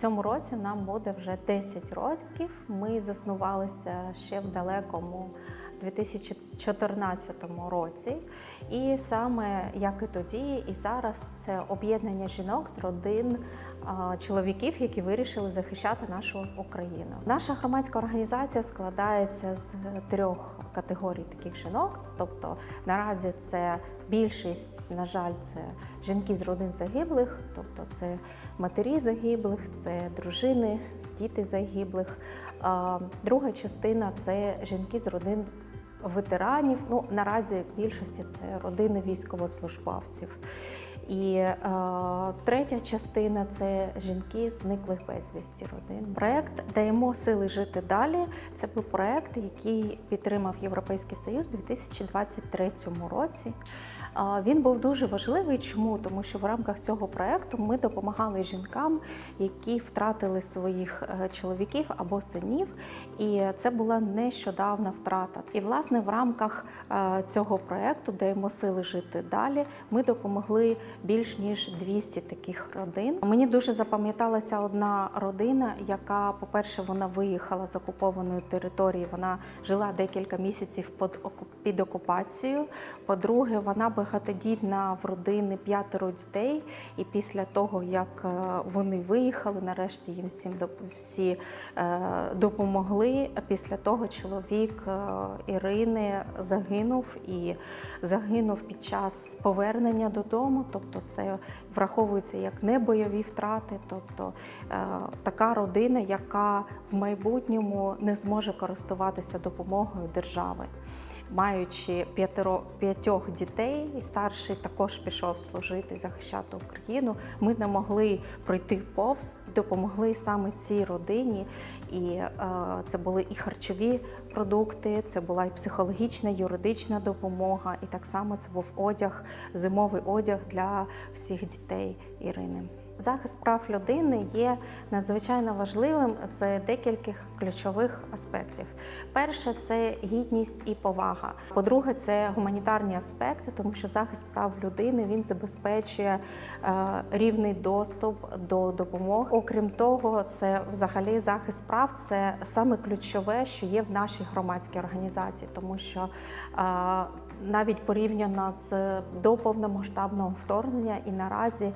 Цьому році нам буде вже 10 років. Ми заснувалися ще в далекому 2014 році. І саме як і тоді, і зараз це об'єднання жінок з родин чоловіків, які вирішили захищати нашу Україну. Наша громадська організація складається з трьох категорій таких жінок. Тобто наразі це більшість, на жаль, це жінки з родин загиблих, тобто це матері загиблих, це дружини, діти загиблих. Друга частина це жінки з родин ветеранів. Ну наразі більшості це родини військовослужбовців. І е, третя частина це жінки зниклих безвісті родин. Проект Даємо сили жити далі. Це був проект, який підтримав Європейський Союз у 2023 році. Він був дуже важливий. Чому? Тому що в рамках цього проекту ми допомагали жінкам, які втратили своїх е, чоловіків або синів. І це була нещодавна втрата. І власне в рамках е, цього проекту даємо сили жити далі. Ми допомогли більш ніж 200 таких родин. Мені дуже запам'яталася одна родина, яка, по-перше, вона виїхала з окупованої території. Вона жила декілька місяців під оку- під окупацією. По-друге, вона багатодітна в родини п'ятеро дітей. І після того, як е, вони виїхали, нарешті їм всім всі е, допомогли. Після того чоловік е, Ірини загинув і загинув під час повернення додому. Тобто, це враховується як небойові втрати, тобто е, така родина, яка в майбутньому не зможе користуватися допомогою держави. Маючи п'ятеро п'ятьох дітей, і старший також пішов служити, захищати Україну. Ми не могли пройти повз, допомогли саме цій родині. І е, це були і харчові продукти, це була і психологічна, юридична допомога, і так само це був одяг, зимовий одяг для всіх дітей Ірини. Захист прав людини є надзвичайно важливим з декількох ключових аспектів. Перше це гідність і повага. По-друге, це гуманітарні аспекти, тому що захист прав людини він забезпечує е, рівний доступ до допомоги. Окрім того, це взагалі захист прав це саме ключове, що є в нашій громадській організації, тому що е, навіть порівняно з до повномасштабного вторгнення і наразі.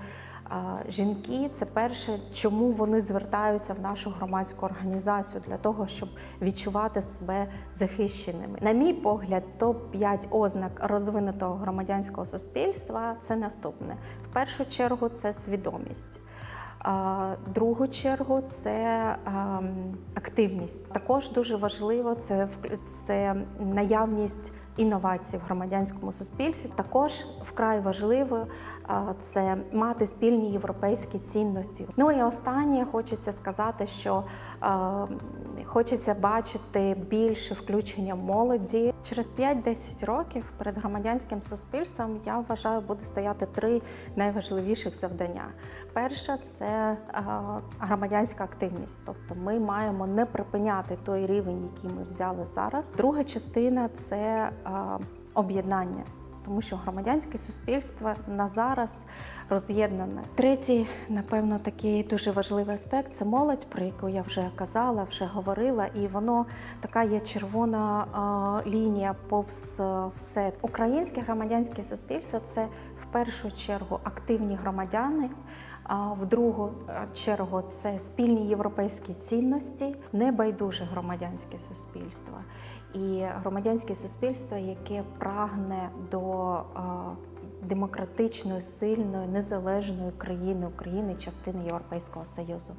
Жінки це перше, чому вони звертаються в нашу громадську організацію для того, щоб відчувати себе захищеними. На мій погляд, топ 5 ознак розвинутого громадянського суспільства це наступне: в першу чергу це свідомість. Другу чергу це ем, активність. Також дуже важливо це це наявність інновацій в громадянському суспільстві. Також вкрай важливо це мати спільні європейські цінності. Ну і останнє хочеться сказати, що е, хочеться бачити більше включення молоді. Через 5-10 років перед громадянським суспільством я вважаю, буде стояти три найважливіших завдання. Перше це е, громадянська активність, тобто ми маємо не припиняти той рівень, який ми взяли зараз. Друга частина це е, об'єднання. Тому що громадянське суспільство на зараз роз'єднане. Третій, напевно, такий дуже важливий аспект це молодь, про яку я вже казала, вже говорила, і воно така є червона лінія повз е, все. Українське громадянське суспільство це першу чергу активні громадяни. А в другу чергу це спільні європейські цінності, небайдуже громадянське суспільство і громадянське суспільство, яке прагне до демократичної, сильної, незалежної країни України, частини Європейського Союзу.